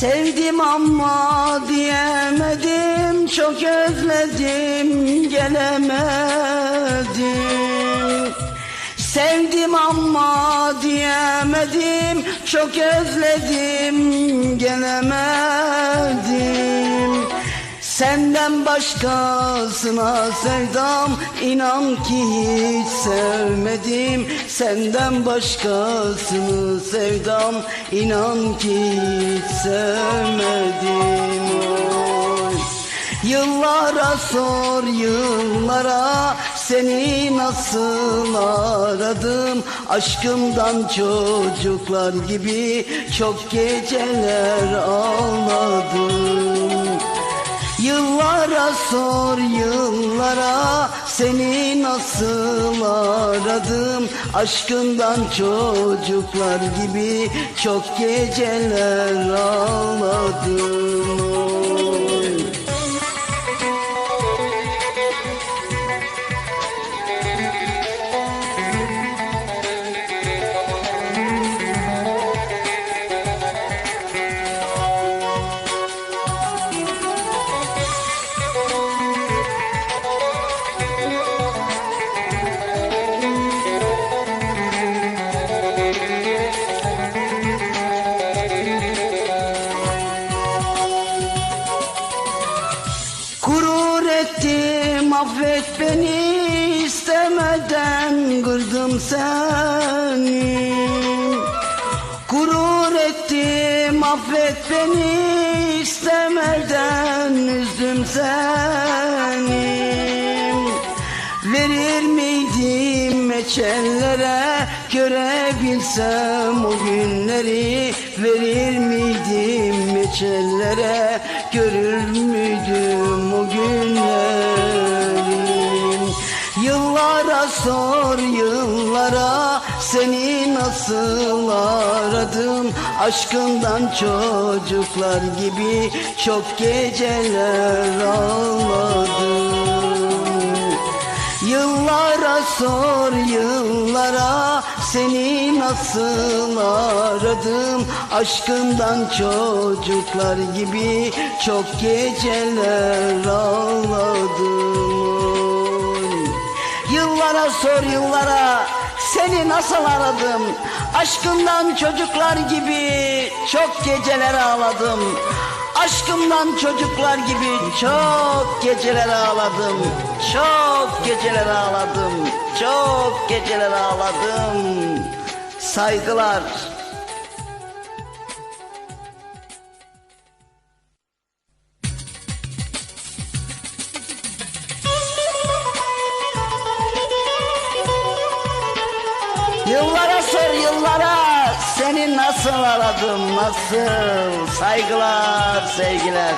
Sevdim ama diyemedim Çok özledim gelemedim. Sevdim ama diyemedim Çok özledim gelemedim Senden başkasına sevdam inan ki hiç sevmedim. Senden başkasını sevdam inan ki hiç sevmedim. Yıllara sor yıllara seni nasıl aradım? Aşkımdan çocuklar gibi çok geceler ağladım sor yıllara seni nasıl aradım? Aşkından çocuklar gibi çok geceler ağladım affet beni istemeden kırdım seni. Gurur ettim affet beni istemeden üzdüm seni. Verir miydim meçellere görebilsem o günleri. Verir miydim meçellere görür müydüm Yıllara sor yıllara. Seni nasıl aradım? Aşkından çocuklar gibi çok geceler ağladım Yıllara sor yıllara. Seni nasıl aradım? Aşkından çocuklar gibi çok geceler ağladım Yıllara sor yıllara seni nasıl aradım? Aşkından çocuklar gibi çok geceler ağladım. Aşkımdan çocuklar gibi çok geceler ağladım. Çok geceler ağladım. Çok geceler ağladım. Saygılar Yıllara sor yıllara. Seni nasıl aradım nasıl? Saygılar sevgiler